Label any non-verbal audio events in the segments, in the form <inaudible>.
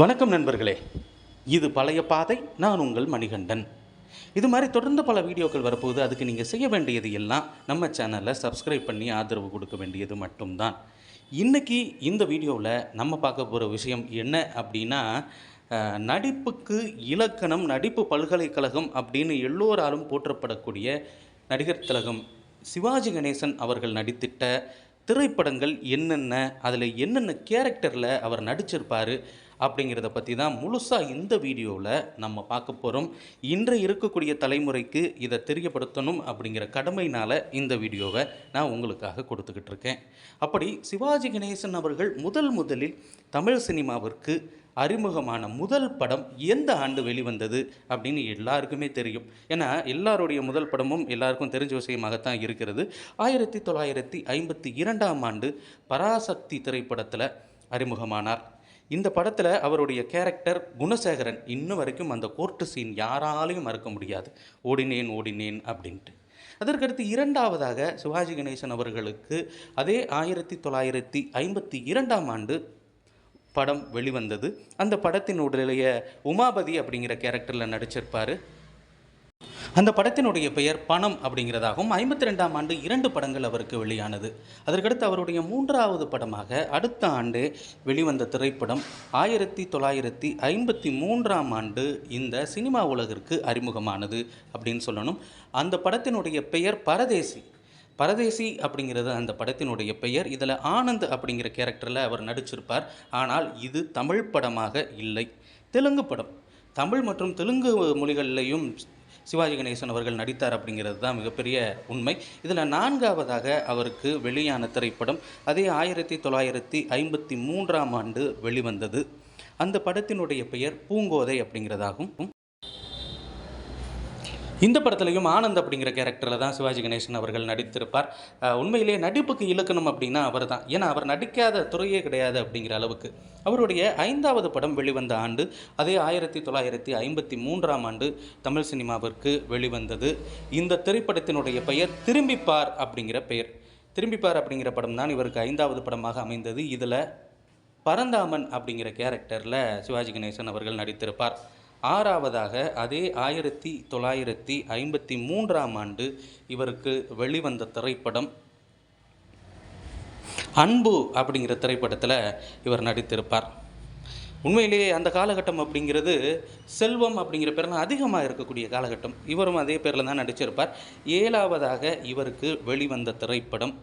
வணக்கம் நண்பர்களே. இது பழைய பாதை நான் உங்கள் மணிகண்டன். இது மாதிரி தொடர்ந்து பல வீடியோக்கள் வரப்போகுது. அதுக்கு நீங்கள் செய்ய வேண்டியது எல்லாம் நம்ம சேனலை சப்ஸ்கிரைப் பண்ணி ஆதரவு கொடுக்க வேண்டியது மட்டும்தான். இன்றைக்கி இந்த வீடியோவில் நம்ம பார்க்க போகிற விஷயம் என்ன அப்படின்னா நடிப்புக்கு இலக்கணம் நடிப்பு பல்கலைக்கழகம் அப்படின்னு எல்லோராலும் போற்றப்படக்கூடிய நடிகர் திலகம் சிவாஜி கணேசன் அவர்கள் நடித்திட்ட திரைப்படங்கள் என்னென்ன அதில் என்னென்ன கேரக்டரில் அவர் நடிச்சிருப்பார் அப்படிங்கிறத பற்றி தான் முழுசாக இந்த வீடியோவில் நம்ம பார்க்க போகிறோம் இன்று இருக்கக்கூடிய தலைமுறைக்கு இதை தெரியப்படுத்தணும் அப்படிங்கிற கடமையினால் இந்த வீடியோவை நான் உங்களுக்காக கொடுத்துக்கிட்டு இருக்கேன். அப்படி சிவாஜி கணேசன் அவர்கள் முதல் முதலில் தமிழ் சினிமாவிற்கு அறிமுகமான முதல் படம் எந்த ஆண்டு வெளிவந்தது அப்படின்னு எல்லாருக்குமே தெரியும். ஏன்னா எல்லாருடைய முதல் படமும் எல்லாருக்கும் தெரிஞ்ச விஷயமாகத்தான் இருக்கிறது. ஆயிரத்தி தொள்ளாயிரத்தி ஐம்பத்தி இரண்டாம் ஆண்டு பராசக்தி திரைப்படத்தில் அறிமுகமானார். இந்த படத்தில் அவருடைய கேரக்டர் குணசேகரன் இன்னும் வரைக்கும் அந்த கோர்ட்டு சீன் யாராலையும் மறக்க முடியாது. ஓடினேன் ஓடினேன் அப்படின்ட்டு. அதற்கடுத்து இரண்டாவதாக சிவாஜி கணேசன் அவர்களுக்கு அதே ஆயிரத்தி தொள்ளாயிரத்தி ஐம்பத்தி இரண்டாம் ஆண்டு படம் வெளிவந்தது. அந்த படத்தினுடைய உமாபதி அப்படிங்கிற கேரக்டரில் நடிச்சிருப்பார். அந்த படத்தினுடைய பெயர் பணம் அப்படிங்கிறதாகவும் ஐம்பத்தி ரெண்டாம் ஆண்டு இரண்டு படங்கள் அவருக்கு வெளியானது. அதற்கடுத்து அவருடைய மூன்றாவது படமாக அடுத்த ஆண்டு வெளிவந்த திரைப்படம் ஆயிரத்தி தொள்ளாயிரத்தி ஐம்பத்தி மூன்றாம் ஆண்டு இந்த சினிமா உலகிற்கு அறிமுகமானது அப்படின்னு சொல்லணும். அந்த படத்தினுடைய பெயர் பரதேசி. பரதேசி அப்படிங்கிறது அந்த படத்தினுடைய பெயர். இதில் ஆனந்த் அப்படிங்கிற கேரக்டரில் அவர் நடிச்சிருப்பார். ஆனால் இது தமிழ் படமாக இல்லை. தெலுங்கு படம். தமிழ் மற்றும் தெலுங்கு மொழிகளிலையும் சிவாஜி கணேசன் அவர்கள் நடித்தார் அப்படிங்கிறது தான் மிகப்பெரிய உண்மை. இதில் நான்காவதாக அவருக்கு வெளியான திரைப்படம். அதே ஆயிரத்தி தொள்ளாயிரத்தி ஐம்பத்தி மூன்றாம் ஆண்டு வெளிவந்தது. அந்த படத்தினுடைய பெயர் பூங்கோதை அப்படிங்கிறதாகும். இந்த படத்துலையும் ஆனந்த் அப்படிங்கிற கேரக்டரில் தான் சிவாஜி கணேசன் அவர்கள் நடித்திருப்பார். உண்மையிலே நடிப்புக்கு இலக்கணம் அப்படின்னா அவர் தான் ஏன்னா அவர் நடிக்காத துறையே கிடையாது அப்படிங்கிற அளவுக்கு. அவருடைய ஐந்தாவது படம் வெளிவந்த ஆண்டு அதே ஆயிரத்தி தொள்ளாயிரத்தி ஐம்பத்தி மூன்றாம் ஆண்டு தமிழ் சினிமாவிற்கு வெளிவந்தது. இந்த திரைப்படத்தினுடைய பெயர் திரும்பிப்பார் அப்படிங்கிற பெயர். திரும்பிப்பார் அப்படிங்கிற படம் தான் இவருக்கு ஐந்தாவது படமாக அமைந்தது. இதில் பரந்தாமன் அப்படிங்கிற கேரக்டரில் சிவாஜி கணேசன் அவர்கள் நடித்திருப்பார். ஆறாவதாக அதே ஆயிரத்தி தொள்ளாயிரத்தி ஐம்பத்தி மூன்றாம் ஆண்டு இவருக்கு வெளிவந்த திரைப்படம் அன்பு அப்படிங்கிற திரைப்படத்தில் இவர் நடித்திருப்பார். உண்மையிலேயே அந்த காலகட்டம் அப்படிங்கிறது செல்வம் அப்படிங்கிற பேரில் அதிகமாக இருக்கக்கூடிய காலகட்டம். இவரும் அதே பேரில் தான் நடிச்சிருப்பார். ஏழாவதாக இவருக்கு வெளிவந்த திரைப்படம்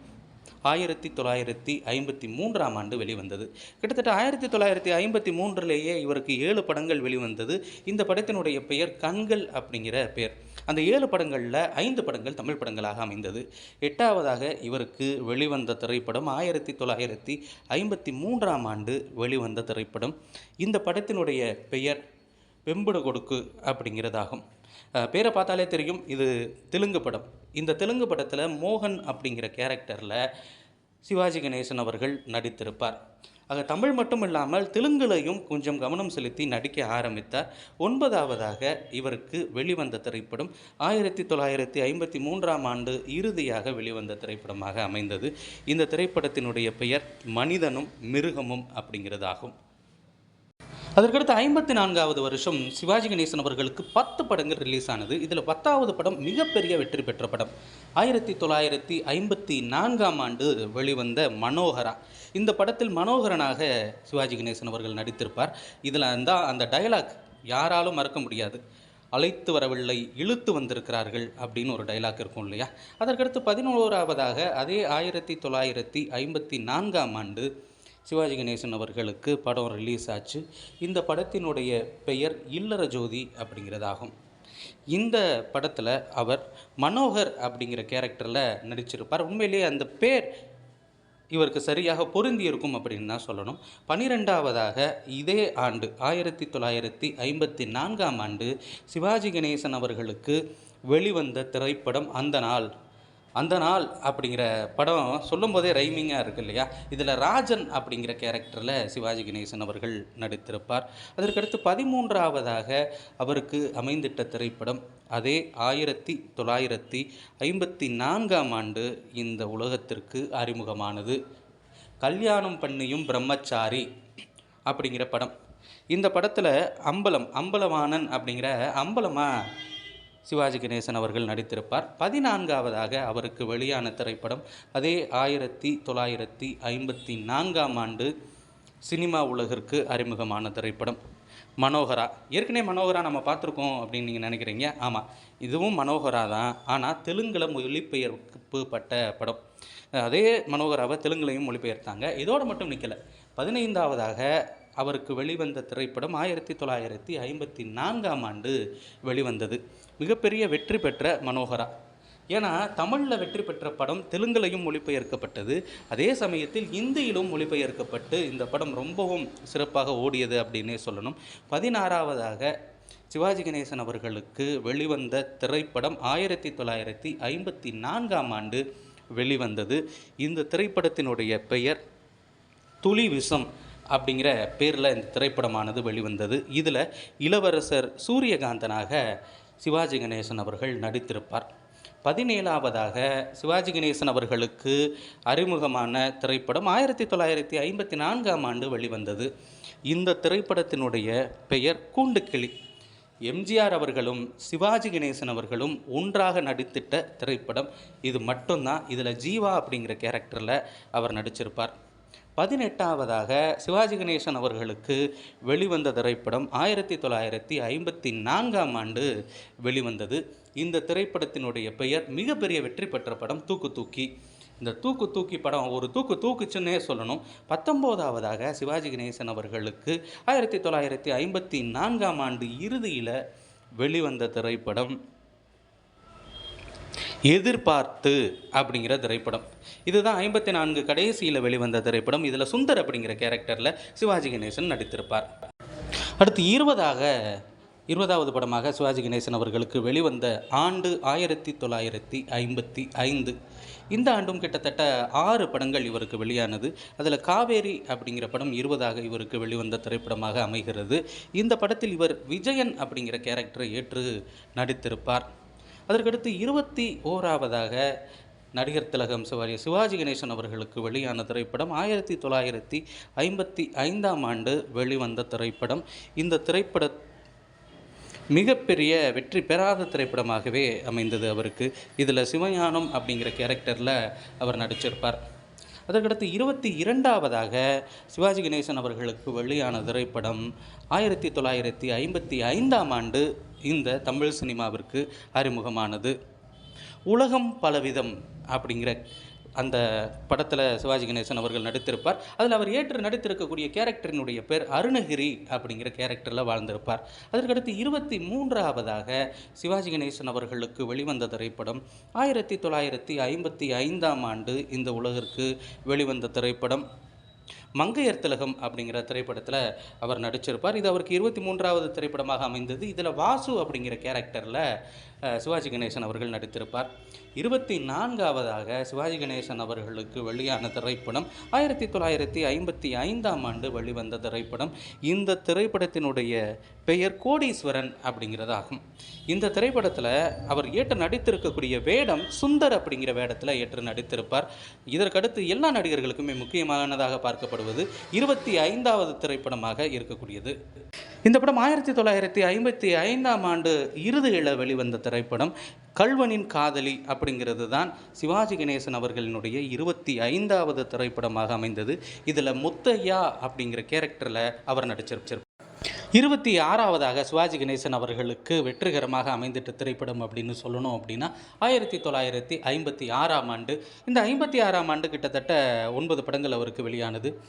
ஆயிரத்தி தொள்ளாயிரத்தி ஐம்பத்தி மூன்றாம் ஆண்டு வெளிவந்தது. கிட்டத்தட்ட ஆயிரத்தி தொள்ளாயிரத்தி ஐம்பத்தி மூன்றிலேயே இவருக்கு ஏழு படங்கள் வெளிவந்தது. இந்த படத்தினுடைய பெயர் கண்கள் அப்படிங்கிற பெயர். அந்த ஏழு படங்களில் ஐந்து படங்கள் தமிழ் படங்களாக அமைந்தது. எட்டாவதாக இவருக்கு வெளிவந்த திரைப்படம் ஆயிரத்தி தொள்ளாயிரத்தி ஐம்பத்தி மூன்றாம் ஆண்டு வெளிவந்த திரைப்படம். இந்த படத்தினுடைய பெயர் வெம்புடு கொடுக்கு அப்படிங்கிறதாகும். பேரை பார்த்தாலே தெரியும் இது தெலுங்கு படம். இந்த தெலுங்கு படத்தில் மோகன் அப்படிங்கிற கேரக்டரில் சிவாஜி கணேசன் அவர்கள் நடித்திருப்பார். ஆக தமிழ் மட்டும் இல்லாமல் தெலுங்குலையும் கொஞ்சம் கவனம் செலுத்தி நடிக்க ஆரம்பித்தார். ஒன்பதாவதாக இவருக்கு வெளிவந்த திரைப்படம் ஆயிரத்தி தொள்ளாயிரத்தி ஐம்பத்தி மூன்றாம் ஆண்டு இறுதியாக வெளிவந்த திரைப்படமாக அமைந்தது. இந்த திரைப்படத்தினுடைய பெயர் மனிதனும் மிருகமும் அப்படிங்கிறதாகும். அதற்கடுத்து ஐம்பத்தி நான்காவது வருஷம் சிவாஜி கணேசன் அவர்களுக்கு பத்து படங்கள் ரிலீஸ் ஆனது. இதில் பத்தாவது படம் மிகப்பெரிய வெற்றி பெற்ற படம். ஆயிரத்தி தொள்ளாயிரத்தி ஐம்பத்தி நான்காம் ஆண்டு வெளிவந்த மனோகரா. இந்த படத்தில் மனோகரனாக சிவாஜி கணேசன் அவர்கள் நடித்திருப்பார். இதில் அந்த அந்த டயலாக் யாராலும் மறக்க முடியாது. அழைத்து வரவில்லை இழுத்து வந்திருக்கிறார்கள் அப்படின்னு ஒரு டைலாக் இருக்கும் இல்லையா? அதற்கடுத்து பதினோராவதாக அதே ஆயிரத்தி தொள்ளாயிரத்தி ஐம்பத்தி நான்காம் ஆண்டு சிவாஜி கணேசன் அவர்களுக்கு படம் ரிலீஸ் ஆச்சு. இந்த படத்தினுடைய பெயர் இல்லற ஜோதி அப்படிங்கிறதாகும். இந்த படத்தில் அவர் மனோகர் அப்படிங்கிற கேரக்டரில் நடிச்சிருப்பார். உண்மையிலேயே அந்த பேர் இவருக்கு சரியாக பொருந்தி இருக்கும் அப்படின்னு தான் சொல்லணும். பனிரெண்டாவதாக இதே ஆண்டு ஆயிரத்தி தொள்ளாயிரத்தி ஐம்பத்தி நான்காம் ஆண்டு சிவாஜி கணேசன் அவர்களுக்கு வெளிவந்த திரைப்படம் அந்த நாள். அந்த நாள் அப்படிங்கிற படம் சொல்லும்போதே ரைமிங்காக இருக்கு இல்லையா? இதில் ராஜன் அப்படிங்கிற கேரக்டரில் சிவாஜி கணேசன் அவர்கள் நடித்திருப்பார். அதற்கடுத்து பதிமூன்றாவதாக அவருக்கு அமைந்திட்ட திரைப்படம் அதே ஆயிரத்தி தொள்ளாயிரத்தி ஐம்பத்தி நான்காம் ஆண்டு இந்த உலகத்திற்கு அறிமுகமானது. கல்யாணம் பண்ணியும் பிரம்மச்சாரி அப்படிங்கிற படம். இந்த படத்தில் அம்பலம் அம்பலவாணன் அப்படிங்கிற அம்பலமாக சிவாஜி கணேசன் அவர்கள் நடித்திருப்பார். பதினான்காவதாக அவருக்கு வெளியான திரைப்படம் அதே ஆயிரத்தி தொள்ளாயிரத்தி ஐம்பத்தி நான்காம் ஆண்டு சினிமா உலகிற்கு அறிமுகமான திரைப்படம். மனோகரா. ஏற்கனவே மனோகரா நம்ம பார்த்துருக்கோம் அப்படின்னு நீங்கள் நினைக்கிறீங்க. ஆமாம் இதுவும் மனோகரா தான். ஆனால் தெலுங்கில் மொழிபெயர்ப்புப்பட்ட படம். அதே மனோகராவை தெலுங்குலையும் மொழிபெயர்த்தாங்க. இதோடு மட்டும் நிற்கலை பதினைந்தாவதாக அவருக்கு வெளிவந்த திரைப்படம் ஆயிரத்தி தொள்ளாயிரத்தி ஐம்பத்தி நான்காம் ஆண்டு வெளிவந்தது. மிகப்பெரிய வெற்றி பெற்ற மனோகரா. ஏன்னா தமிழில் வெற்றி பெற்ற படம் தெலுங்குலையும் மொழிபெயர்க்கப்பட்டது. அதே சமயத்தில் இந்தியிலும் மொழிபெயர்க்கப்பட்டு இந்த படம் ரொம்பவும் சிறப்பாக ஓடியது அப்படின்னே சொல்லணும். பதினாறாவதாக சிவாஜி கணேசன் அவர்களுக்கு வெளிவந்த திரைப்படம் ஆயிரத்தி தொள்ளாயிரத்தி ஐம்பத்தி நான்காம் ஆண்டு வெளிவந்தது. இந்த திரைப்படத்தினுடைய பெயர் துளி விஷம். அப்படிங்கிற பேரில் இந்த திரைப்படமானது வெளிவந்தது. இதில் இளவரசர் சூரியகாந்தனாக சிவாஜி கணேசன் அவர்கள் நடித்திருப்பார். பதினேழாவதாக சிவாஜி கணேசன் அவர்களுக்கு அறிமுகமான திரைப்படம் ஆயிரத்தி தொள்ளாயிரத்தி ஐம்பத்தி நான்காம் ஆண்டு வெளிவந்தது. இந்த திரைப்படத்தினுடைய பெயர் கூண்டுக்கிளி. எம்ஜிஆர் அவர்களும் சிவாஜி கணேசன் அவர்களும் ஒன்றாக நடித்திட்ட திரைப்படம். இது மட்டும்தான். இதில் ஜீவா அப்படிங்கிற கேரக்டரில் அவர் நடிச்சிருப்பார். பதினெட்டாவதாக சிவாஜி கணேசன் அவர்களுக்கு வெளிவந்த திரைப்படம் ஆயிரத்தி தொள்ளாயிரத்தி ஐம்பத்தி நான்காம் ஆண்டு வெளிவந்தது. இந்த திரைப்படத்தினுடைய பெயர் மிகப்பெரிய வெற்றி பெற்ற படம் தூக்கு தூக்கி. இந்த தூக்கு தூக்கி படம் ஒரு தூக்கு தூக்குச்சுன்னே சொல்லணும். பத்தொம்போதாவதாக சிவாஜி கணேசன் அவர்களுக்கு ஆயிரத்தி தொள்ளாயிரத்தி ஐம்பத்தி நான்காம் ஆண்டு இறுதியில் வெளிவந்த திரைப்படம் எதிர்பார்த்து அப்படிங்கிற திரைப்படம். இதுதான் ஐம்பத்தி நான்கு கடைசியில் வெளிவந்த திரைப்படம். இதில் சுந்தர் அப்படிங்கிற கேரக்டரில் சிவாஜி கணேசன் நடித்திருப்பார். அடுத்து இருபதாக இருபதாவது படமாக சிவாஜி கணேசன் அவர்களுக்கு வெளிவந்த ஆண்டு ஆயிரத்தி தொள்ளாயிரத்தி ஐம்பத்தி ஐந்து. இந்த ஆண்டும் கிட்டத்தட்ட ஆறு படங்கள் இவருக்கு வெளியானது. அதில் காவேரி அப்படிங்கிற படம் இருபதாக இவருக்கு வெளிவந்த திரைப்படமாக அமைகிறது. இந்த படத்தில் இவர் விஜயன் அப்படிங்கிற கேரக்டரை ஏற்று நடித்திருப்பார். அதற்கடுத்து இருபத்தி ஓராவதாக நடிகர் திலகம் சிவாஜி சிவாஜி கணேசன் அவர்களுக்கு வெளியான திரைப்படம் ஆயிரத்தி தொள்ளாயிரத்தி ஐம்பத்தி ஐந்தாம் ஆண்டு வெளிவந்த திரைப்படம். இந்த திரைப்பட மிகப்பெரிய வெற்றி பெறாத திரைப்படமாகவே அமைந்தது அவருக்கு. இதில் சிவஞானம் அப்படிங்கிற கேரக்டரில் அவர் நடிச்சிருப்பார். அதற்கடுத்து இருபத்தி இரண்டாவதாக சிவாஜி கணேசன் அவர்களுக்கு வெளியான திரைப்படம் ஆயிரத்தி தொள்ளாயிரத்தி ஐம்பத்தி ஐந்தாம் ஆண்டு இந்த தமிழ் சினிமாவிற்கு அறிமுகமானது. உலகம் பலவிதம் அப்படிங்கிற அந்த படத்தில் சிவாஜி கணேசன் அவர்கள் நடித்திருப்பார். அதில் அவர் ஏற்று நடித்திருக்கக்கூடிய கேரக்டரினுடைய பேர் அருணகிரி அப்படிங்கிற கேரக்டரில் வாழ்ந்திருப்பார். அதற்கடுத்து இருபத்தி மூன்றாவதாக சிவாஜி கணேசன் அவர்களுக்கு வெளிவந்த திரைப்படம். ஆயிரத்தி தொள்ளாயிரத்தி ஐம்பத்தி ஐந்தாம் ஆண்டு இந்த உலகிற்கு வெளிவந்த திரைப்படம். மங்கையர் திலகம் அப்படிங்கிற திரைப்படத்தில் அவர் நடிச்சிருப்பார். இது அவருக்கு இருபத்தி மூன்றாவது திரைப்படமாக அமைந்தது. இதில் வாசு அப்படிங்கிற கேரக்டரில் சிவாஜி கணேசன் அவர்கள் நடித்திருப்பார். இருபத்தி நான்காவதாக சிவாஜி கணேசன் அவர்களுக்கு வெளியான திரைப்படம் ஆயிரத்தி தொள்ளாயிரத்தி ஐம்பத்தி ஐந்தாம் ஆண்டு வெளிவந்த திரைப்படம். இந்த திரைப்படத்தினுடைய பெயர் கோடீஸ்வரன் அப்படிங்கிறதாகும். இந்த திரைப்படத்தில் அவர் ஏற்று நடித்திருக்கக்கூடிய வேடம் சுந்தர் அப்படிங்கிற வேடத்தில் ஏற்று நடித்திருப்பார். இதற்கடுத்து எல்லா நடிகர்களுக்குமே முக்கியமானதாக பார்க்கப்படுவது இருபத்தி ஐந்தாவது திரைப்படமாக இருக்கக்கூடியது. இந்த படம் ஆயிரத்தி தொள்ளாயிரத்தி ஐம்பத்தி ஐந்தாம் ஆண்டு இறுதியில் வெளிவந்த திரைப்படம் கல்வனின் காதலி அப்படிங்கிறது தான் சிவாஜி கணேசன் அவர்களினுடைய இருபத்தி ஐந்தாவது திரைப்படமாக அமைந்தது. இதில் முத்தையா அப்படிங்கிற கேரக்டரில் அவர் நடிச்சிருப்பார் இருபத்தி ஆறாவதாக சிவாஜி கணேசன் அவர்களுக்கு வெற்றிகரமாக அமைந்திட்ட திரைப்படம் அப்படின்னு சொல்லணும் அப்படின்னா ஆயிரத்தி தொள்ளாயிரத்தி ஐம்பத்தி ஆறாம் ஆண்டு. இந்த ஐம்பத்தி ஆறாம் ஆண்டு கிட்டத்தட்ட ஒன்பது படங்கள் அவருக்கு வெளியானது.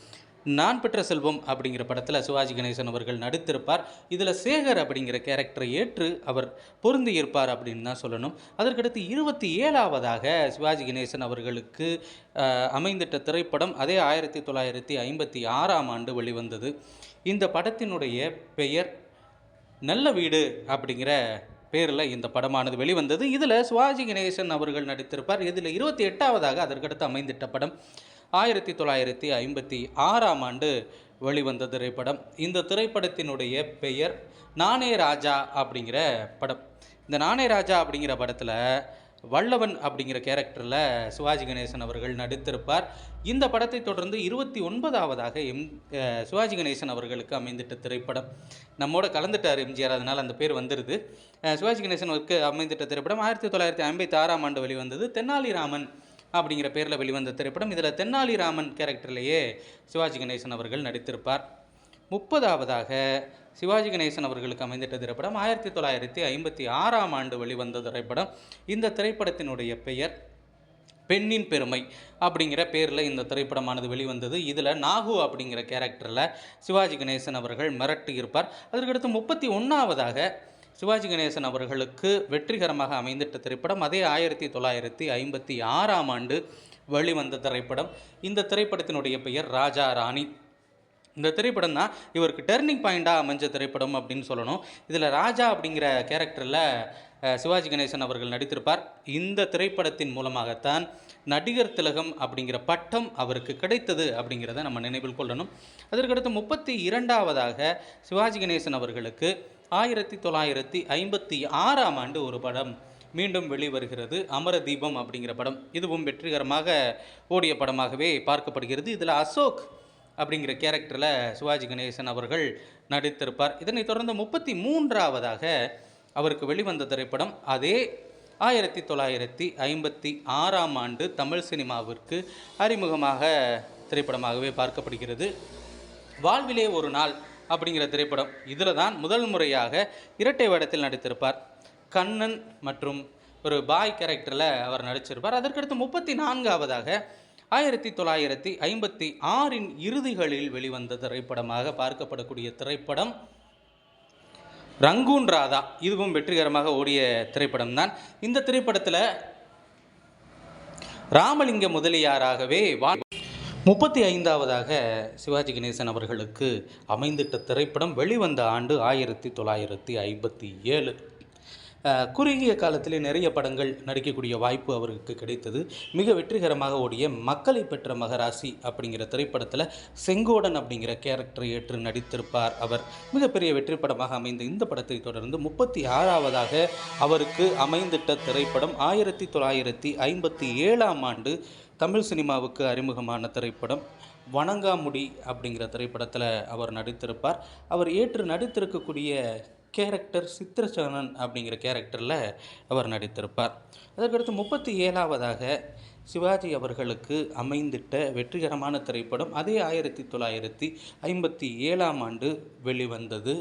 நான் பெற்ற செல்வம் அப்படிங்கிற படத்தில் சிவாஜி கணேசன் அவர்கள் நடித்திருப்பார். இதில் சேகர் அப்படிங்கிற கேரக்டரை ஏற்று அவர் பொருந்தி இருப்பார் அப்படின்னு தான் சொல்லணும். அதற்கடுத்து இருபத்தி ஏழாவதாக சிவாஜி கணேசன் அவர்களுக்கு அமைந்திட்ட திரைப்படம் அதே ஆயிரத்தி தொள்ளாயிரத்தி ஐம்பத்தி ஆறாம் ஆண்டு வெளிவந்தது. இந்த படத்தினுடைய பெயர் நல்ல வீடு அப்படிங்கிற பேரில் இந்த படமானது வெளிவந்தது. இதில் சிவாஜி கணேசன் அவர்கள் நடித்திருப்பார். இதில் இருபத்தி எட்டாவதாக அதற்கடுத்து அமைந்திட்ட படம். ஆயிரத்தி தொள்ளாயிரத்தி ஐம்பத்தி ஆறாம் ஆண்டு வெளிவந்த திரைப்படம். இந்த திரைப்படத்தினுடைய பெயர் நானே ராஜா அப்படிங்கிற படம். இந்த நானே ராஜா அப்படிங்கிற படத்தில் வல்லவன் அப்படிங்கிற கேரக்டரில் சிவாஜி கணேசன் அவர்கள் நடித்திருப்பார். இந்த படத்தை தொடர்ந்து இருபத்தி ஒன்பதாவதாக எம் சிவாஜி கணேசன் அவர்களுக்கு அமைந்திட்ட திரைப்படம். நம்மோட கலந்துட்டார் எம்ஜிஆர் அதனால் அந்த பேர் வந்துடுது சிவாஜி கணேசனுக்கு அமைந்திட்ட திரைப்படம் ஆயிரத்தி தொள்ளாயிரத்தி ஐம்பத்தி ஆறாம் ஆண்டு வெளிவந்தது தென்னாலிராமன் அப்படிங்கிற பேரில் வெளிவந்த திரைப்படம். இதில் தென்னாலிராமன் கேரக்டர்லேயே சிவாஜி கணேசன் அவர்கள் நடித்திருப்பார். முப்பதாவதாக சிவாஜி கணேசன் அவர்களுக்கு அமைந்திட்ட திரைப்படம் ஆயிரத்தி தொள்ளாயிரத்தி ஐம்பத்தி ஆறாம் ஆண்டு வெளிவந்த திரைப்படம். இந்த திரைப்படத்தினுடைய பெயர் பெண்ணின் பெருமை அப்படிங்கிற பேரில் இந்த திரைப்படமானது வெளிவந்தது. இதில் நாகு அப்படிங்கிற கேரக்டரில் சிவாஜி கணேசன் அவர்கள் மிரட்டி இருப்பார் அதற்கடுத்து முப்பத்தி ஒன்றாவதாக சிவாஜி கணேசன் அவர்களுக்கு வெற்றிகரமாக அமைந்திட்ட திரைப்படம் அதே ஆயிரத்தி தொள்ளாயிரத்தி ஐம்பத்தி ஆறாம் ஆண்டு வெளிவந்த திரைப்படம். இந்த திரைப்படத்தினுடைய பெயர் ராஜா ராணி. இந்த திரைப்படம் தான் இவருக்கு டேர்னிங் பாயிண்டாக அமைஞ்ச திரைப்படம் அப்படின்னு சொல்லணும். இதில் ராஜா அப்படிங்கிற கேரக்டரில் சிவாஜி கணேசன் அவர்கள் நடித்திருப்பார். இந்த திரைப்படத்தின் மூலமாகத்தான் நடிகர் திலகம் அப்படிங்கிற பட்டம் அவருக்கு கிடைத்தது அப்படிங்கிறத நம்ம நினைவில் கொள்ளணும். அதற்கடுத்து முப்பத்தி இரண்டாவதாக சிவாஜி கணேசன் அவர்களுக்கு ஆயிரத்தி தொள்ளாயிரத்தி ஐம்பத்தி ஆறாம் ஆண்டு ஒரு படம் மீண்டும் வெளிவருகிறது. அமர தீபம் அப்படிங்கிற படம். இதுவும் வெற்றிகரமாக ஓடிய படமாகவே பார்க்கப்படுகிறது. இதில் அசோக் அப்படிங்கிற கேரக்டரில் சிவாஜி கணேசன் அவர்கள் நடித்திருப்பார். இதனைத் தொடர்ந்து முப்பத்தி மூன்றாவதாக அவருக்கு வெளிவந்த திரைப்படம். அதே ஆயிரத்தி தொள்ளாயிரத்தி ஐம்பத்தி ஆறாம் ஆண்டு தமிழ் சினிமாவிற்கு அறிமுகமாக திரைப்படமாகவே பார்க்கப்படுகிறது. வாழ்விலே ஒரு நாள் அப்படிங்கிற திரைப்படம் இதில் தான் முதல் முறையாக இரட்டை வேடத்தில் நடித்திருப்பார். கண்ணன் மற்றும் ஒரு பாய் கேரக்டரில் அவர் நடிச்சிருப்பார். அதற்கடுத்து முப்பத்தி நான்காவதாக ஆயிரத்தி தொள்ளாயிரத்தி ஐம்பத்தி ஆறின் இறுதிகளில் வெளிவந்த திரைப்படமாக பார்க்கப்படக்கூடிய திரைப்படம் ரங்கூன் ராதா. இதுவும் வெற்றிகரமாக ஓடிய திரைப்படம் தான் இந்த திரைப்படத்தில் ராமலிங்க முதலியாராகவே வா முப்பத்தி ஐந்தாவதாக சிவாஜி கணேசன் அவர்களுக்கு அமைந்திட்ட திரைப்படம் வெளிவந்த ஆண்டு ஆயிரத்தி தொள்ளாயிரத்தி ஐம்பத்தி ஏழு. குறுகிய காலத்திலே நிறைய படங்கள் நடிக்கக்கூடிய வாய்ப்பு அவருக்கு கிடைத்தது. மிக வெற்றிகரமாக ஓடிய மக்களை பெற்ற மகராசி அப்படிங்கிற திரைப்படத்தில் செங்கோடன் அப்படிங்கிற கேரக்டரை ஏற்று நடித்திருப்பார் அவர். மிகப்பெரிய வெற்றி படமாக அமைந்த இந்த படத்தை தொடர்ந்து முப்பத்தி ஆறாவதாக அவருக்கு அமைந்திட்ட திரைப்படம் ஆயிரத்தி தொள்ளாயிரத்தி ஐம்பத்தி ஏழாம் ஆண்டு தமிழ் சினிமாவுக்கு அறிமுகமான திரைப்படம் வணங்காமுடி அப்படிங்கிற திரைப்படத்தில் அவர் நடித்திருப்பார். அவர் ஏற்று நடித்திருக்கக்கூடிய கேரக்டர் சித்திரசேனன் அப்படிங்கிற கேரக்டரில் அவர் நடித்திருப்பார். அதற்கடுத்து முப்பத்தி ஏழாவதாக சிவாஜி அவர்களுக்கு அமைந்திட்ட வெற்றிகரமான திரைப்படம் அதே ஆயிரத்தி தொள்ளாயிரத்தி ஐம்பத்தி ஏழாம் ஆண்டு வெளிவந்தது.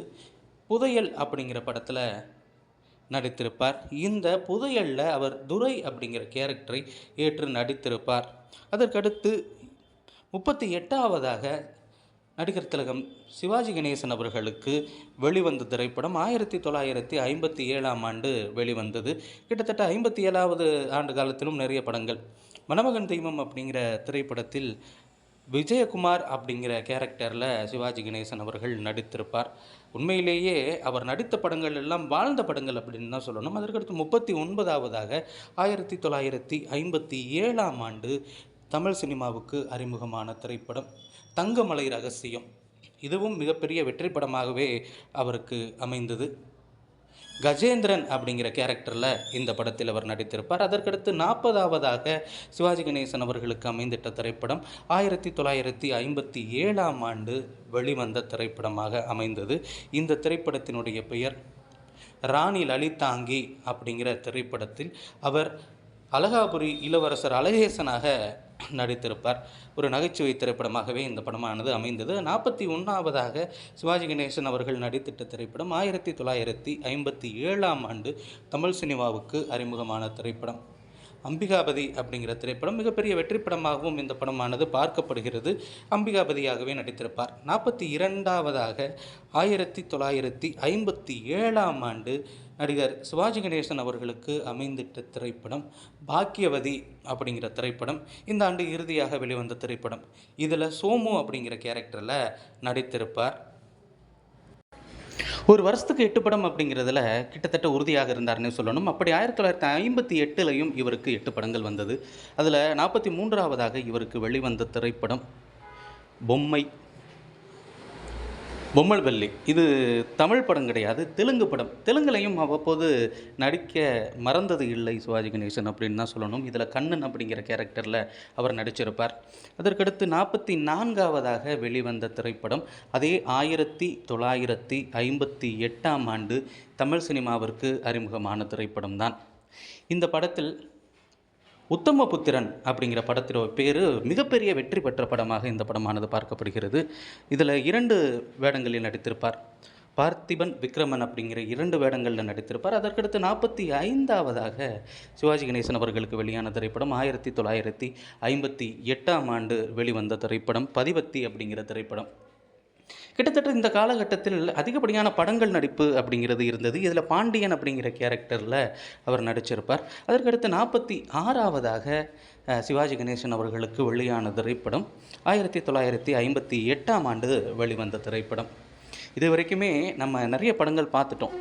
புதையல் அப்படிங்கிற படத்தில் நடித்திருப்பார். இந்த புதையலில் அவர் துரை அப்படிங்கிற கேரக்டரை ஏற்று நடித்திருப்பார். அதற்கடுத்து முப்பத்தி எட்டாவதாக நடிகர் திலகம் சிவாஜி கணேசன் அவர்களுக்கு வெளிவந்த திரைப்படம் ஆயிரத்தி தொள்ளாயிரத்தி ஐம்பத்தி ஏழாம் ஆண்டு வெளிவந்தது. கிட்டத்தட்ட ஐம்பத்தி ஏழாவது ஆண்டு காலத்திலும் நிறைய படங்கள். மணமகன் தெய்வம் அப்படிங்கிற திரைப்படத்தில் விஜயகுமார் அப்படிங்கிற கேரக்டரில் சிவாஜி கணேசன் அவர்கள் நடித்திருப்பார். உண்மையிலேயே அவர் நடித்த படங்கள் எல்லாம் வாழ்ந்த படங்கள் அப்படின்னு தான் சொல்லணும். அதற்கடுத்து முப்பத்தி ஒன்பதாவதாக ஆயிரத்தி தொள்ளாயிரத்தி ஐம்பத்தி ஏழாம் ஆண்டு தமிழ் சினிமாவுக்கு அறிமுகமான திரைப்படம் தங்கமலை ரகசியம். இதுவும் மிகப்பெரிய வெற்றி படமாகவே அவருக்கு அமைந்தது. கஜேந்திரன் அப்படிங்கிற கேரக்டரில் இந்த படத்தில் அவர் நடித்திருப்பார். அதற்கடுத்து நாற்பதாவதாக சிவாஜி கணேசன் அவர்களுக்கு அமைந்திட்ட திரைப்படம் ஆயிரத்தி தொள்ளாயிரத்தி ஐம்பத்தி ஏழாம் ஆண்டு வெளிவந்த திரைப்படமாக அமைந்தது. இந்த திரைப்படத்தினுடைய பெயர் ராணி லலிதாங்கி அப்படிங்கிற திரைப்படத்தில் அவர் அழகாபுரி இளவரசர் அழகேசனாக நடித்திருப்பார். ஒரு நகைச்சுவை திரைப்படமாகவே இந்த படமானது அமைந்தது. நாற்பத்தி ஒன்றாவதாக சிவாஜி கணேசன் அவர்கள் நடித்திட்ட திரைப்படம் ஆயிரத்தி தொள்ளாயிரத்தி ஐம்பத்தி ஏழாம் ஆண்டு தமிழ் சினிமாவுக்கு அறிமுகமான திரைப்படம். அம்பிகாபதி அப்படிங்கிற திரைப்படம் மிகப்பெரிய வெற்றி படமாகவும் இந்த படமானது பார்க்கப்படுகிறது. அம்பிகாபதியாகவே நடித்திருப்பார். நாற்பத்தி இரண்டாவதாக ஆயிரத்தி தொள்ளாயிரத்தி ஐம்பத்தி ஏழாம் ஆண்டு நடிகர் சிவாஜி கணேசன் அவர்களுக்கு அமைந்திட்ட திரைப்படம் பாக்கியவதி அப்படிங்கிற திரைப்படம். இந்த ஆண்டு இறுதியாக வெளிவந்த திரைப்படம். இதில் சோமு அப்படிங்கிற கேரக்டரில் நடித்திருப்பார். ஒரு வருஷத்துக்கு எட்டு படம் அப்படிங்கிறதுல கிட்டத்தட்ட உறுதியாக இருந்தார்னே சொல்லணும். அப்படி ஆயிரத்தி தொள்ளாயிரத்தி ஐம்பத்தி எட்டுலையும் இவருக்கு எட்டு படங்கள் வந்தது. அதில் நாற்பத்தி மூன்றாவதாக இவருக்கு வெளிவந்த திரைப்படம் பொம்மை. பொம்மல்பள்ளி இது தமிழ் படம் கிடையாது தெலுங்கு படம். தெலுங்குலையும் அவ்வப்போது நடிக்க மறந்தது இல்லை சிவாஜி கணேசன் அப்படின்னு தான் சொல்லணும். இதில் கண்ணன் அப்படிங்கிற கேரக்டரில் அவர் நடிச்சிருப்பார். அதற்கடுத்து நாற்பத்தி நான்காவதாக வெளிவந்த திரைப்படம். அதே ஆயிரத்தி தொள்ளாயிரத்தி ஐம்பத்தி எட்டாம் ஆண்டு தமிழ் சினிமாவிற்கு அறிமுகமான திரைப்படம் தான் இந்த படத்தில் உத்தமபுத்திரன் அப்படிங்கிற படத்தோட பேர் மிகப்பெரிய வெற்றி பெற்ற படமாக இந்த படமானது பார்க்கப்படுகிறது. இதில் இரண்டு வேடங்களில் நடித்திருப்பார். பார்த்திபன் விக்ரமன் அப்படிங்கிற இரண்டு வேடங்களில் நடித்திருப்பார். அதற்கடுத்து நாற்பத்தி ஐந்தாவதாக சிவாஜி கணேசன் அவர்களுக்கு வெளியான திரைப்படம் ஆயிரத்தி தொள்ளாயிரத்தி ஐம்பத்தி எட்டாம் ஆண்டு வெளிவந்த திரைப்படம் பதிவத்தி அப்படிங்கிற திரைப்படம். கிட்டத்தட்ட இந்த காலகட்டத்தில் அதிகப்படியான படங்கள் நடிப்பு அப்படிங்கிறது இருந்தது. இதில் பாண்டியன் அப்படிங்கிற கேரக்டரில் அவர் நடிச்சிருப்பார். அதற்கடுத்து நாற்பத்தி ஆறாவதாக சிவாஜி கணேசன் அவர்களுக்கு வெளியான திரைப்படம். ஆயிரத்தி தொள்ளாயிரத்தி ஐம்பத்தி எட்டாம் ஆண்டு வெளிவந்த திரைப்படம். இது வரைக்குமே நம்ம நிறைய படங்கள் பார்த்துட்டோம்.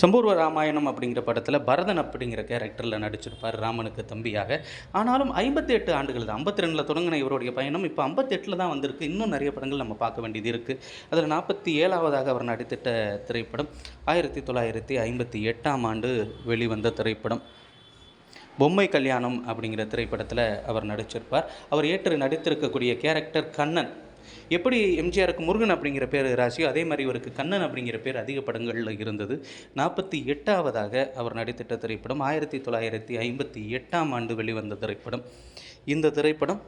சம்பூர்வ ராமாயணம் அப்படிங்கிற படத்தில் பரதன் அப்படிங்கிற கேரக்டரில் நடிச்சிருப்பார் ராமனுக்கு தம்பியாக. ஆனாலும் ஐம்பத்தி எட்டு ஆண்டுகள் தான். ஐம்பத்தி ரெண்டில் தொடங்கின இவருடைய பயணம் இப்போ ஐம்பத்தெட்டில் தான் வந்திருக்கு. இன்னும் நிறைய படங்கள் நம்ம பார்க்க வேண்டியது இருக்குது அதில் நாற்பத்தி ஏழாவதாக அவர் நடித்திட்ட திரைப்படம் ஆயிரத்தி தொள்ளாயிரத்தி ஐம்பத்தி எட்டாம் ஆண்டு வெளிவந்த திரைப்படம். பொம்மை கல்யாணம் அப்படிங்கிற திரைப்படத்தில் அவர் நடிச்சிருப்பார். அவர் ஏற்று நடித்திருக்கக்கூடிய கேரக்டர் கண்ணன். எப்படி எம்ஜிஆருக்கு முருகன் அப்படிங்கிற பேர் ராசியோ அதே மாதிரி இவருக்கு கண்ணன் அப்படிங்கிற பேர் அதிக படங்களில் இருந்தது. நாற்பத்தி எட்டாவதாக அவர் நடித்திட்ட திரைப்படம் ஆயிரத்தி தொள்ளாயிரத்தி ஐம்பத்தி எட்டாம் ஆண்டு வெளிவந்த திரைப்படம். இந்த திரைப்படம்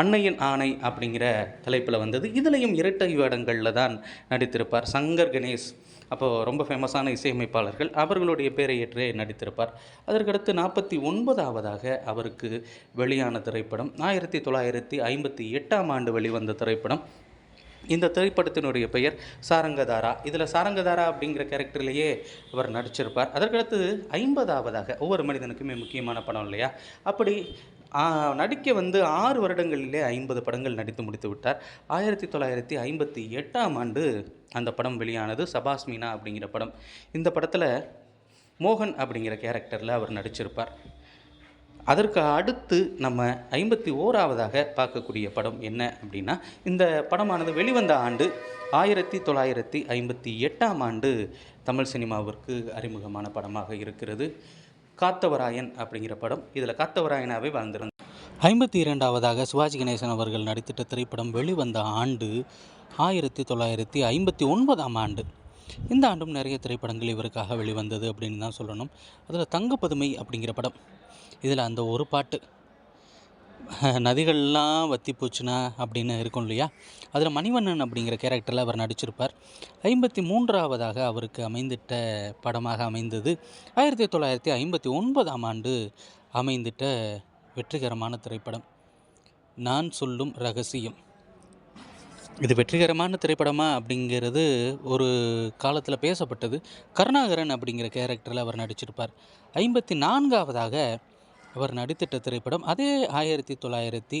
அன்னையின் ஆணை அப்படிங்கிற தலைப்பில் வந்தது. இதுலேயும் இரட்டை வேடங்களில் தான் நடித்திருப்பார் சங்கர் கணேஷ். அப்போது ரொம்ப ஃபேமஸான இசையமைப்பாளர்கள் அவர்களுடைய பேரை ஏற்றே நடித்திருப்பார். அதற்கடுத்து நாற்பத்தி ஒன்பதாவதாக அவருக்கு வெளியான திரைப்படம் ஆயிரத்தி தொள்ளாயிரத்தி ஐம்பத்தி எட்டாம் ஆண்டு வெளிவந்த திரைப்படம். இந்த திரைப்படத்தினுடைய பெயர் சாரங்கதாரா. இதில் சாரங்கதாரா அப்படிங்கிற கேரக்டர்லேயே அவர் நடிச்சிருப்பார். அதற்கடுத்து ஐம்பதாவதாக ஒவ்வொரு மனிதனுக்குமே முக்கியமான படம் இல்லையா? அப்படி நடிக்க வந்து ஆறு வருடங்களிலே ஐம்பது படங்கள் நடித்து முடித்து விட்டார். ஆயிரத்தி தொள்ளாயிரத்தி ஐம்பத்தி எட்டாம் ஆண்டு அந்த படம் வெளியானது சபாஸ் மீனா அப்படிங்கிற படம். இந்த படத்தில் மோகன் அப்படிங்கிற கேரக்டரில் அவர் நடிச்சிருப்பார். அதற்கு அடுத்து நம்ம ஐம்பத்தி ஓராவதாக பார்க்கக்கூடிய படம் என்ன அப்படின்னா இந்த படமானது வெளிவந்த ஆண்டு ஆயிரத்தி தொள்ளாயிரத்தி ஐம்பத்தி எட்டாம் ஆண்டு தமிழ் சினிமாவிற்கு அறிமுகமான படமாக இருக்கிறது. காத்தவராயன் அப்படிங்கிற படம். இதில் காத்தவராயனாகவே வாழ்ந்திருந்தார் ஐம்பத்தி இரண்டாவதாக சிவாஜி கணேசன் அவர்கள் நடித்திட்ட திரைப்படம் வெளிவந்த ஆண்டு ஆயிரத்தி தொள்ளாயிரத்தி ஐம்பத்தி ஒன்பதாம் ஆண்டு. இந்த ஆண்டும் நிறைய திரைப்படங்கள் இவருக்காக வெளிவந்தது அப்படின்னு தான் சொல்லணும். அதில் தங்கப்பதுமை அப்படிங்கிற படம். இதில் அந்த ஒரு பாட்டு <laughs> நதிகள்லாம் வத்தி போச்சுனா அப்படின்னு இருக்கும் இல்லையா? அதில் மணிவண்ணன் அப்படிங்கிற கேரக்டரில் அவர் நடிச்சிருப்பார். ஐம்பத்தி மூன்றாவதாக அவருக்கு அமைந்திட்ட படமாக அமைந்தது ஆயிரத்தி தொள்ளாயிரத்தி ஐம்பத்தி ஒன்பதாம் ஆண்டு அமைந்திட்ட வெற்றிகரமான திரைப்படம். நான் சொல்லும் ரகசியம். இது வெற்றிகரமான திரைப்படமா அப்படிங்கிறது ஒரு காலத்தில் பேசப்பட்டது. கருணாகரன் அப்படிங்கிற கேரக்டரில் அவர் நடிச்சிருப்பார். ஐம்பத்தி நான்காவதாக அவர் நடித்திட்ட திரைப்படம் அதே ஆயிரத்தி தொள்ளாயிரத்தி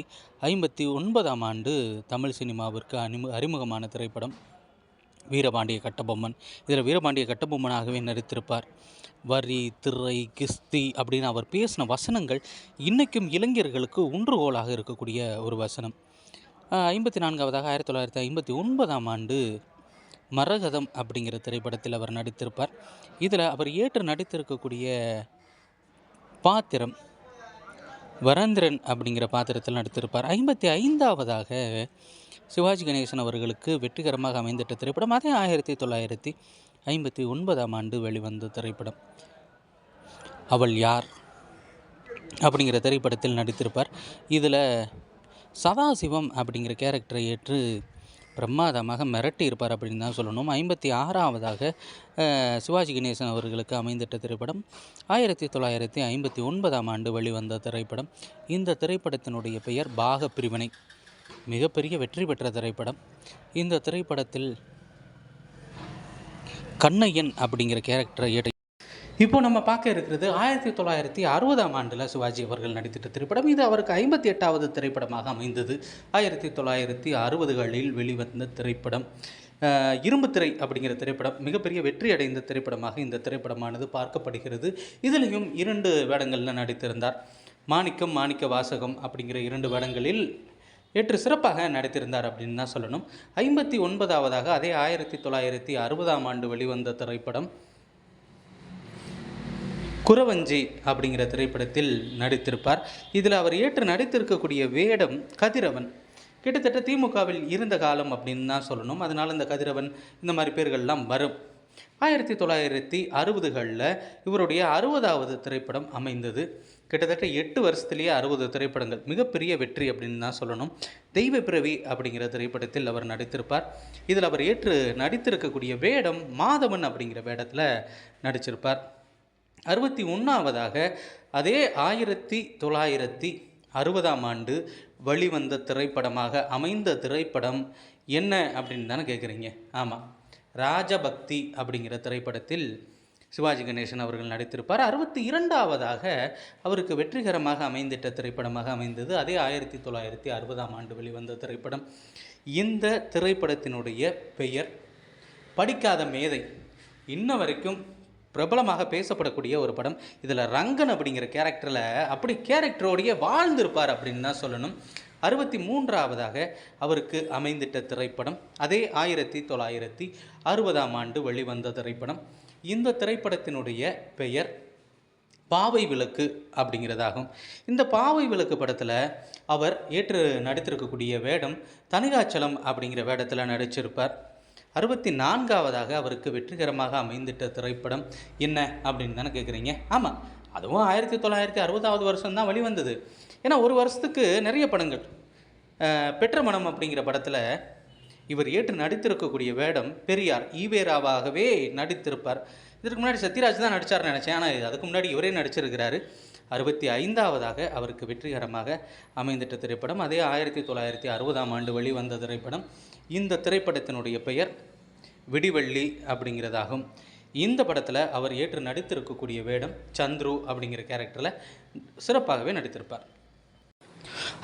ஐம்பத்தி ஒன்பதாம் ஆண்டு தமிழ் சினிமாவிற்கு அறிமு அறிமுகமான திரைப்படம் வீரபாண்டிய கட்டபொம்மன். இதில் வீரபாண்டிய கட்டபொம்மனாகவே நடித்திருப்பார். வரி திரை கிஸ்தி அப்படின்னு அவர் பேசின வசனங்கள் இன்றைக்கும் இளைஞர்களுக்கு ஒன்றுகோலாக இருக்கக்கூடிய ஒரு வசனம். ஐம்பத்தி நான்காவதாக ஆயிரத்தி தொள்ளாயிரத்தி ஐம்பத்தி ஒன்பதாம் ஆண்டு மரகதம் அப்படிங்கிற திரைப்படத்தில் அவர் நடித்திருப்பார். இதில் அவர் ஏற்று நடித்திருக்கக்கூடிய பாத்திரம் வராந்திரன் அப்படிங்கிற பாத்திரத்தில் நடித்திருப்பார் ஐம்பத்தி ஐந்தாவதாக சிவாஜி கணேசன் அவர்களுக்கு வெற்றிகரமாக அமைந்திட்ட திரைப்படம். அதே ஆயிரத்தி தொள்ளாயிரத்தி ஐம்பத்தி ஒன்பதாம் ஆண்டு வெளிவந்த திரைப்படம். அவள் யார் அப்படிங்கிற திரைப்படத்தில் நடித்திருப்பார். இதில் சதாசிவம் அப்படிங்கிற கேரக்டரை ஏற்று பிரமாதமாக மிரட்டி இருப்பார் அப்படின்னு தான் சொல்லணும். ஐம்பத்தி ஆறாவதாக சிவாஜி கணேசன் அவர்களுக்கு அமைந்திட்ட திரைப்படம் ஆயிரத்தி தொள்ளாயிரத்தி ஐம்பத்தி ஒன்பதாம் ஆண்டு வெளிவந்த திரைப்படம். இந்த திரைப்படத்தினுடைய பெயர் பாக பிரிவினை மிகப்பெரிய வெற்றி பெற்ற திரைப்படம். இந்த திரைப்படத்தில் கண்ணையன் அப்படிங்கிற கேரக்டரை ஏற்ற இப்போ நம்ம பார்க்க இருக்கிறது ஆயிரத்தி தொள்ளாயிரத்தி அறுபதாம் ஆண்டில் சிவாஜி அவர்கள் நடித்திட்ட திரைப்படம். இது அவருக்கு ஐம்பத்தி எட்டாவது திரைப்படமாக அமைந்தது. ஆயிரத்தி தொள்ளாயிரத்தி அறுபதுகளில் வெளிவந்த திரைப்படம். இரும்பு திரை அப்படிங்கிற திரைப்படம் மிகப்பெரிய வெற்றி அடைந்த திரைப்படமாக இந்த திரைப்படமானது பார்க்கப்படுகிறது. இதிலையும் இரண்டு வேடங்களில் நடித்திருந்தார். மாணிக்கம் மாணிக்க வாசகம் அப்படிங்கிற இரண்டு வேடங்களில் ஏற்று சிறப்பாக நடித்திருந்தார் அப்படின்னு தான் சொல்லணும். ஐம்பத்தி ஒன்பதாவதாக அதே ஆயிரத்தி தொள்ளாயிரத்தி அறுபதாம் ஆண்டு வெளிவந்த திரைப்படம். குறவஞ்சி அப்படிங்கிற திரைப்படத்தில் நடித்திருப்பார். இதில் அவர் ஏற்று நடித்திருக்கக்கூடிய வேடம் கதிரவன். கிட்டத்தட்ட திமுகவில் இருந்த காலம் அப்படின்னு தான் சொல்லணும். அதனால் இந்த கதிரவன் இந்த மாதிரி பேர்கள்லாம் வரும். ஆயிரத்தி தொள்ளாயிரத்தி அறுபதுகளில் இவருடைய அறுபதாவது திரைப்படம் அமைந்தது. கிட்டத்தட்ட எட்டு வருஷத்துலேயே அறுபது திரைப்படங்கள். மிகப்பெரிய வெற்றி அப்படின்னு தான் சொல்லணும். தெய்வ பிறவி அப்படிங்கிற திரைப்படத்தில் அவர் நடித்திருப்பார். இதில் அவர் ஏற்று நடித்திருக்கக்கூடிய வேடம் மாதவன் அப்படிங்கிற வேடத்தில் நடிச்சிருப்பார். அறுபத்தி ஒன்றாவதாக அதே ஆயிரத்தி தொள்ளாயிரத்தி அறுபதாம் ஆண்டு வெளிவந்த திரைப்படமாக அமைந்த திரைப்படம் என்ன அப்படின்னு தானே கேட்குறீங்க? ஆமாம். ராஜபக்தி அப்படிங்கிற திரைப்படத்தில் சிவாஜி கணேசன் அவர்கள் நடித்திருப்பார். அறுபத்தி இரண்டாவதாக அவருக்கு வெற்றிகரமாக அமைந்திட்ட திரைப்படமாக அமைந்தது. அதே ஆயிரத்தி தொள்ளாயிரத்தி அறுபதாம் ஆண்டு வெளிவந்த திரைப்படம். இந்த திரைப்படத்தினுடைய பெயர் படிக்காத மேதை. இன்ன வரைக்கும் பிரபலமாக பேசப்படக்கூடிய ஒரு படம். இதில் ரங்கன் அப்படிங்கிற கேரக்டரில் அப்படி கேரக்டரோடைய வாழ்ந்திருப்பார் அப்படின்னு தான் சொல்லணும். அறுபத்தி மூன்றாவதாக அவருக்கு அமைந்திட்ட திரைப்படம். அதே ஆயிரத்தி தொள்ளாயிரத்தி அறுபதாம் ஆண்டு வெளிவந்த திரைப்படம். இந்த திரைப்படத்தினுடைய பெயர் பாவை விளக்கு அப்படிங்கிறதாகும். இந்த பாவை விளக்கு படத்தில் அவர் ஏற்று நடித்திருக்கக்கூடிய வேடம் தனிகாச்சலம் அப்படிங்கிற வேடத்தில் நடிச்சிருப்பார். அறுபத்தி நான்காவதாக அவருக்கு வெற்றிகரமாக அமைந்திட்ட திரைப்படம் என்ன அப்படின்னு தானே கேட்குறீங்க? ஆமாம் அதுவும் ஆயிரத்தி தொள்ளாயிரத்தி அறுபதாவது வருஷம் தான் வெளிவந்தது. ஏன்னா ஒரு வருஷத்துக்கு நிறைய படங்கள். பெற்ற மனம் அப்படிங்கிற படத்தில் இவர் ஏற்று நடித்திருக்கக்கூடிய வேடம் பெரியார் ஈவேராவாகவே நடித்திருப்பார். இதற்கு முன்னாடி சத்யராஜ் தான் நடித்தார்னு நினச்சேன். ஆனால் அதுக்கு முன்னாடி இவரே நடிச்சிருக்கிறாரு. அறுபத்தி ஐந்தாவதாக அவருக்கு வெற்றிகரமாக அமைந்திட்ட திரைப்படம். அதே ஆயிரத்தி தொள்ளாயிரத்தி அறுபதாம் ஆண்டு வெளிவந்த திரைப்படம். இந்த திரைப்படத்தினுடைய பெயர் விடிவள்ளி அப்படிங்கிறதாகும். இந்த படத்தில் அவர் ஏற்று நடித்திருக்கக்கூடிய வேடம் சந்துரு அப்படிங்கிற கேரக்டரில் சிறப்பாகவே நடித்திருப்பார்.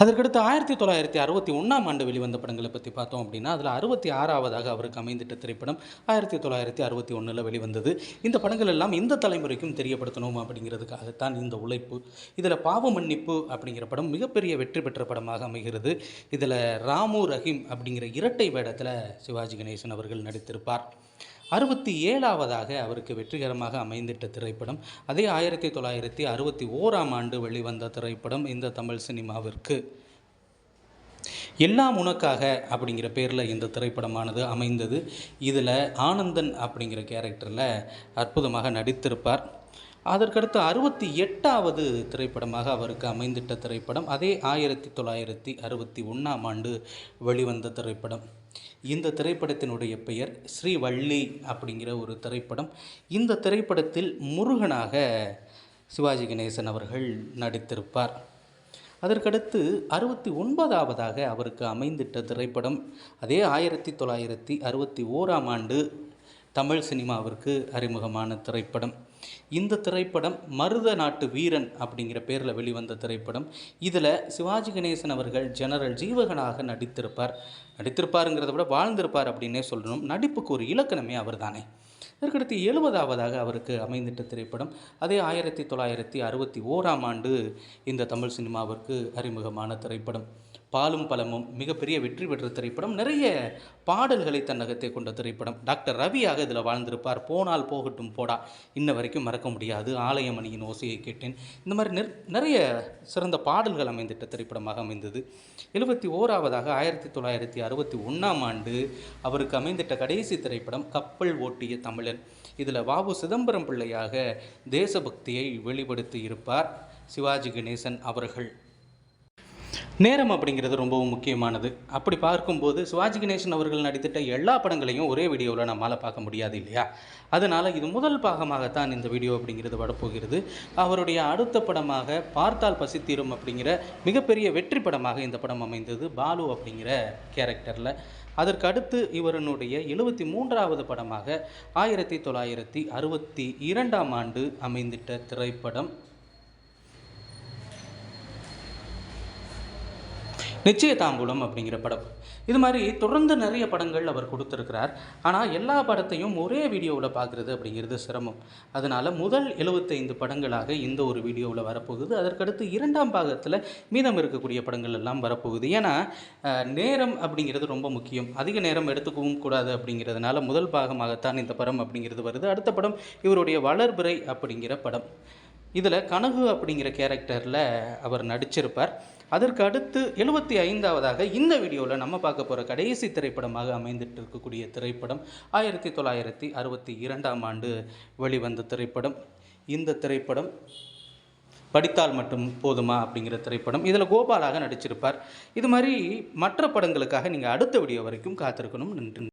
அதற்கடுத்து ஆயிரத்தி தொள்ளாயிரத்தி அறுபத்தி ஒன்றாம் ஆண்டு வெளிவந்த படங்களை பற்றி பார்த்தோம் அப்படின்னா அதில் அறுபத்தி ஆறாவதாக அவருக்கு அமைந்திட்ட திரைப்படம் ஆயிரத்தி தொள்ளாயிரத்தி அறுபத்தி ஒன்றில் வெளிவந்தது. இந்த படங்கள் எல்லாம் இந்த தலைமுறைக்கும் தெரியப்படுத்தணும் அப்படிங்கிறதுக்காகத்தான் இந்த உழைப்பு இதில் பாவ மன்னிப்பு அப்படிங்கிற படம் மிகப்பெரிய வெற்றி பெற்ற படமாக அமைகிறது. இதில் ராமு ரஹீம் அப்படிங்கிற இரட்டை வேடத்தில் சிவாஜி கணேசன் அவர்கள் நடித்திருப்பார். அறுபத்தி ஏழாவதாக அவருக்கு வெற்றிகரமாக அமைந்திட்ட திரைப்படம். அதே ஆயிரத்தி தொள்ளாயிரத்தி அறுபத்தி ஓராம் ஆண்டு வெளிவந்த திரைப்படம் இந்த தமிழ் சினிமாவிற்கு. எல்லாம் உனக்காக அப்படிங்கிற பேரில் இந்த திரைப்படமானது அமைந்தது. இதில் ஆனந்தன் அப்படிங்கிற கேரக்டரில் அற்புதமாக நடித்திருப்பார். அதற்கடுத்து அறுபத்தி எட்டாவது திரைப்படமாக அவருக்கு அமைந்திட்ட திரைப்படம் அதே ஆயிரத்தி தொள்ளாயிரத்தி அறுபத்தி ஒன்றாம் ஆண்டு வெளிவந்த திரைப்படம். இந்த திரைப்படத்தினுடைய பெயர் ஸ்ரீவள்ளி அப்படிங்கிற ஒரு திரைப்படம். இந்த திரைப்படத்தில் முருகனாக சிவாஜி கணேசன் அவர்கள் நடித்திருப்பார். அதற்கடுத்து அறுபத்தி ஒன்பதாவதாக அவருக்கு அமைந்திட்ட திரைப்படம் அதே ஆயிரத்தி தொள்ளாயிரத்தி அறுபத்தி ஓராம் ஆண்டு தமிழ் சினிமாவிற்கு அறிமுகமான திரைப்படம். இந்த திரைப்படம் மருத நாட்டு வீரன் அப்படிங்கிற பேரில் வெளிவந்த திரைப்படம். இதில் சிவாஜி கணேசன் அவர்கள் ஜெனரல் ஜீவகனாக நடித்திருப்பார். நடித்திருப்பாருங்கிறத விட வாழ்ந்திருப்பார் அப்படின்னே சொல்லணும். நடிப்புக்கு ஒரு இலக்கணமே அவர் தானே இதற்கடுத்து எழுபதாவதாக அவருக்கு அமைந்திட்ட திரைப்படம். அதே ஆயிரத்தி தொள்ளாயிரத்தி அறுபத்தி ஓராம் ஆண்டு இந்த தமிழ் சினிமாவிற்கு அறிமுகமான திரைப்படம். பாலும் பழமும் மிகப்பெரிய வெற்றி பெற்ற திரைப்படம். நிறைய பாடல்களை தன்னகத்தை கொண்ட திரைப்படம். டாக்டர் ரவியாக இதில் வாழ்ந்திருப்பார். போனால் போகட்டும் போடா. இன்ன வரைக்கும் மறக்க முடியாது. ஆலயமணியின் ஓசையை கேட்டேன். இந்த மாதிரி நிறைய சிறந்த பாடல்கள் அமைந்திட்ட திரைப்படமாக அமைந்தது. எழுபத்தி ஓராவதாக ஆயிரத்தி தொள்ளாயிரத்தி அறுபத்தி ஒன்றாம் ஆண்டு அவருக்கு அமைந்திட்ட கடைசி திரைப்படம் கப்பல் ஓட்டிய தமிழன். இதில் வாவு சிதம்பரம் பிள்ளையாக தேசபக்தியை வெளிப்படுத்தி இருப்பார் சிவாஜி கணேசன் அவர்கள். நேரம் அப்படிங்கிறது ரொம்பவும் முக்கியமானது. அப்படி பார்க்கும்போது சிவாஜி கணேசன் அவர்கள் நடித்திட்ட எல்லா படங்களையும் ஒரே வீடியோவில் நம்மளால் பார்க்க முடியாது இல்லையா? அதனால் இது முதல் பாகமாகத்தான் இந்த வீடியோ அப்படிங்கிறது வரப்போகிறது. அவருடைய அடுத்த படமாக பார்த்தால் பசித்தீரும் அப்படிங்கிற மிகப்பெரிய வெற்றி படமாக இந்த படம் அமைந்தது பாலு அப்படிங்கிற கேரக்டரில். அதற்கு அடுத்து இவரனுடைய எழுபத்தி மூன்றாவது படமாக ஆயிரத்தி தொள்ளாயிரத்தி அறுபத்தி இரண்டாம் ஆண்டு அமைந்திட்ட திரைப்படம் நிச்சயதாம்பூலம் அப்படிங்கிற படம். இது மாதிரி தொடர்ந்து நிறைய படங்கள் அவர் கொடுத்துருக்கிறார். ஆனால் எல்லா படத்தையும் ஒரே வீடியோவில் பார்க்குறது அப்படிங்கிறது சிரமம். அதனால் முதல் 75 படங்களாக இந்த ஒரு வீடியோவில் வரப்போகுது. அதற்கடுத்து இரண்டாம் பாகத்தில் மீதம் இருக்கக்கூடிய படங்கள் எல்லாம் வரப்போகுது. ஏன்னா நேரம் அப்படிங்கிறது ரொம்ப முக்கியம். அதிக நேரம் எடுத்துக்கவும் கூடாது அப்படிங்கிறதுனால முதல் பாகமாகத்தான் இந்த படம் அப்படிங்கிறது வருது. அடுத்த படம் இவருடைய வளர்பிறை அப்படிங்கிற படம். இதில் கனகு அப்படிங்கிற கேரக்டரில் அவர் நடிச்சிருப்பார். அதற்கு அடுத்து எழுபத்தி ஐந்தாவதாக இந்த வீடியோவில் நம்ம பார்க்க போகிற கடைசி திரைப்படமாக அமைந்துட்டு இருக்கக்கூடிய திரைப்படம் ஆயிரத்தி தொள்ளாயிரத்தி அறுபத்தி இரண்டாம் ஆண்டு வெளிவந்த திரைப்படம். இந்த திரைப்படம் படித்தால் மட்டும் போதுமா அப்படிங்கிற திரைப்படம். இதில் கோபாலாக நடிச்சிருப்பார். இது மாதிரி மற்ற படங்களுக்காக நீங்கள் அடுத்த வீடியோ வரைக்கும் காத்திருக்கணும். நன்றி.